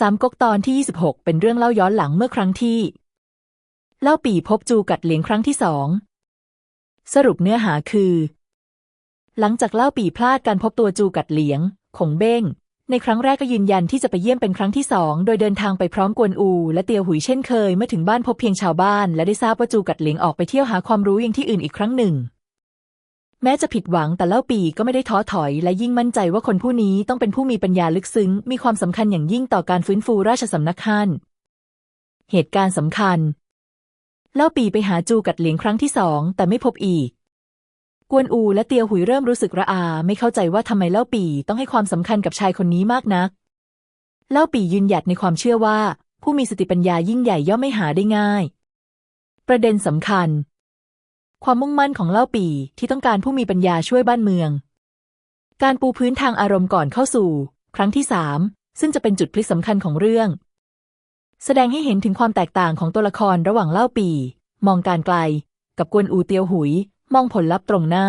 สามก๊กตอนที่ 26 เป็นเรื่องเล่าย้อนหลังเมื่อครั้งที่ เล่าปีพบจูกัดเหลียงครั้งที่สองสรุปเนื้อหาคือ หลังจากเล่าปีพลาดการพบตัวจูกัดเหลียงขงเบ้ง ในครั้งแรกก็ยืนยันที่จะไปเยี่ยมเป็นครั้งที่สองโดยเดินทางไปพร้อมกวนอู และเตียวหุยเช่นเคยเมื่อถึงบ้านพบเพียงชาวบ้าน และได้ทราบว่าจูกัดเหลียงออกไปเที่ยวหาความรู้ยังที่อื่นอีกครั้งหนึ่ง แม้จะผิดหวังแต่เล่าปีก็ไม่ได้ท้อถอย และยิ่งมั่นใจว่าคนผู้นี้ต้องเป็นผู้มีปัญญาลึกซึ้ง มีความสำคัญอย่างยิ่งต่อการฟื้นฟูราชสำนักฮั่นเหตุการณ์สำคัญ เล่าปีไปหาจูกัดเหลียงครั้งที่สองแต่ไม่พบอีก กวนอูและเตียวหุยเริ่มรู้สึกระอา ไม่เข้าใจว่าทำไมเล่าปีต้องให้ความสำคัญกับชายคนนี้มากนัก เล่าปียืนหยัดในความเชื่อว่า ผู้มีสติปัญญายิ่งใหญ่ย่อมไม่หาได้ง่าย ประเด็นสำคัญ ความมุ่งมั่นของเล่าปีที่ต้องการผู้มีปัญญาช่วยบ้านเมือง การปูพื้นทางอารมณ์ก่อนเข้าสู่ ครั้งที่สามซึ่งจะเป็นจุดพลิกสำคัญของเรื่อง แสดงให้เห็นถึงความแตกต่างของตัวละครระหว่างเล่าปี มองการไกล กับกวนอูเตียวหุย มองผลลัพธ์ตรงหน้า